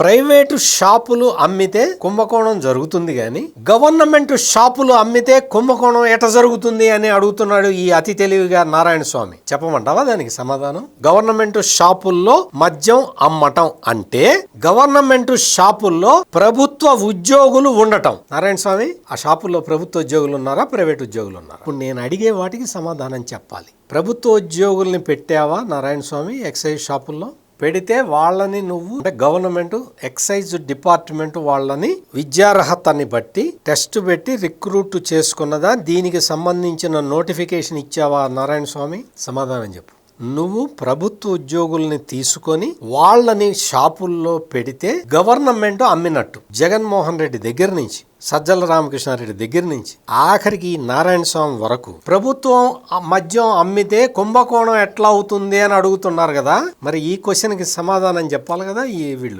Private షాపులు అమ్మితే కుంభకోణం జరుగుతుంది కానీ గవర్నమెంట్ షాపులు అమ్మితే కుంభకోణం ఎట జరుగుతుంది అని అడుగుతున్నాడు ఈ అతి తెలివిగా నారాయణ స్వామి. చెప్పమంటావా దానికి సమాధానం? గవర్నమెంట్ షాపుల్లో మద్యం అమ్మటం అంటే గవర్నమెంట్ షాపుల్లో ప్రభుత్వ ఉద్యోగులు ఉండటం. నారాయణ స్వామి ఆ షాపుల్లో ప్రభుత్వ ఉద్యోగులు ఉన్నారా? ప్రైవేట్ ఉద్యోగులు ఉన్నారా? ఇప్పుడు నేను అడిగే వాటికి సమాధానం చెప్పాలి. ప్రభుత్వ ఉద్యోగుల్ని పెట్టావా నారాయణ స్వామి ఎక్సైజ్ షాపుల్లో? పెడితే వాళ్ళని నువ్వు అంటే గవర్నమెంట్ ఎక్సైజ్ డిపార్ట్మెంట్ వాళ్ళని విద్యార్హతని బట్టి టెస్ట్ పెట్టి రిక్రూట్ చేసుకున్నదా? దీనికి సంబంధించిన నోటిఫికేషన్ ఇచ్చావా నారాయణ స్వామి? సమాధానం చెప్పు. నువ్వు ప్రభుత్వ ఉద్యోగుల్ని తీసుకొని వాళ్ళని షాపుల్లో పెడితే గవర్నమెంట్ అమ్మినట్టు. జగన్మోహన్ రెడ్డి దగ్గర నుంచి సజ్జల రామకృష్ణారెడ్డి దగ్గర నుంచి ఆఖరికి నారాయణ స్వామి వరకు ప్రభుత్వం మద్యం అమ్మితే కుంభకోణం ఎట్లా అవుతుంది అని అడుగుతున్నారు కదా? మరి ఈ క్వశ్చన్కి సమాధానం చెప్పాలి కదా ఈ వీళ్ళు.